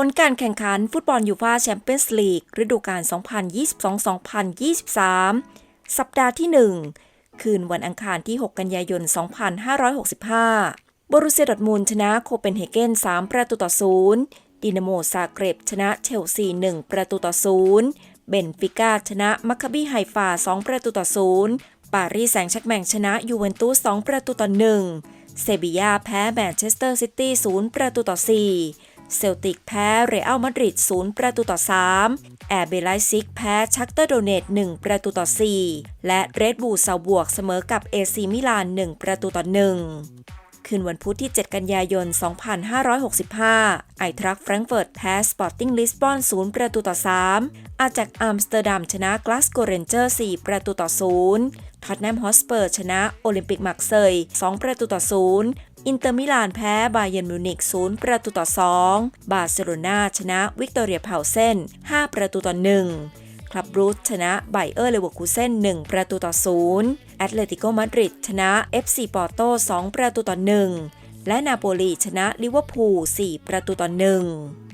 ผลการแข่งขันฟุตบอลยูฟาแชมเปี้ยนส์ลีกฤดูกาล 2022-2023 สัปดาห์ที่ 1 คืนวันอังคารที่ 6 กันยายน 2565 บรูเซียดอร์ทมุนชนะโคเปนเฮเกน 3 ประตูต่อ 0 ดินาโมซาเกร็บชนะเชลซี 1 ประตูต่อ 0 เบนฟิก้าชนะมัคคาบีไฮฟา 2 ประตูต่อ 0 ปารีสแซงต์แชร์กแมงชนะยูเวนตุส 2 ประตูต่อ 1 เซบียาแพ้แมนเชสเตอร์ซิตี้ 0 ประตูต่อ 4 เซลติกแพ้เรอัลมาดริด0ประตูต่อ 3 แอร์เบลไลซิกแพ้ชักเตอร์โดเนต1ประตูต่อ 4 และเรดบูลซาบวกเสมอกับเอซีมิลาน1ประตูต่อ 1 คืนวันพุธที่ 7 กันยายน 2565 ไอทรัคแฟรงเฟิร์ตแพ้สปอร์ติ้งลิสบอน 0 ประตูต่อ 3 อาจากอัมสเตอร์ดัมชนะกลาสโกเรนเจอร์ 4 ประตูต่อ 0 ท็อตแนมฮอสเปอร์ชนะโอลิมปิกมักเซย 2 ประตูต่อ 0อินเตอร์มิลานแพ้บาเยนมิวนิก0ประตูต่อ 2 บาร์เซโลนาชนะวิกตอเรียเพาเซน5 ประตูต่อ 1 ลับรูทชนะไบเออร์เลเวอร์คูเซน1 ประตูต่อ0แอตเลติโกมาดริดชนะ FC ปอร์โต2ประตูต่อ1และนาโปลีชนะลิเวอร์พูล4ประตูต่อ1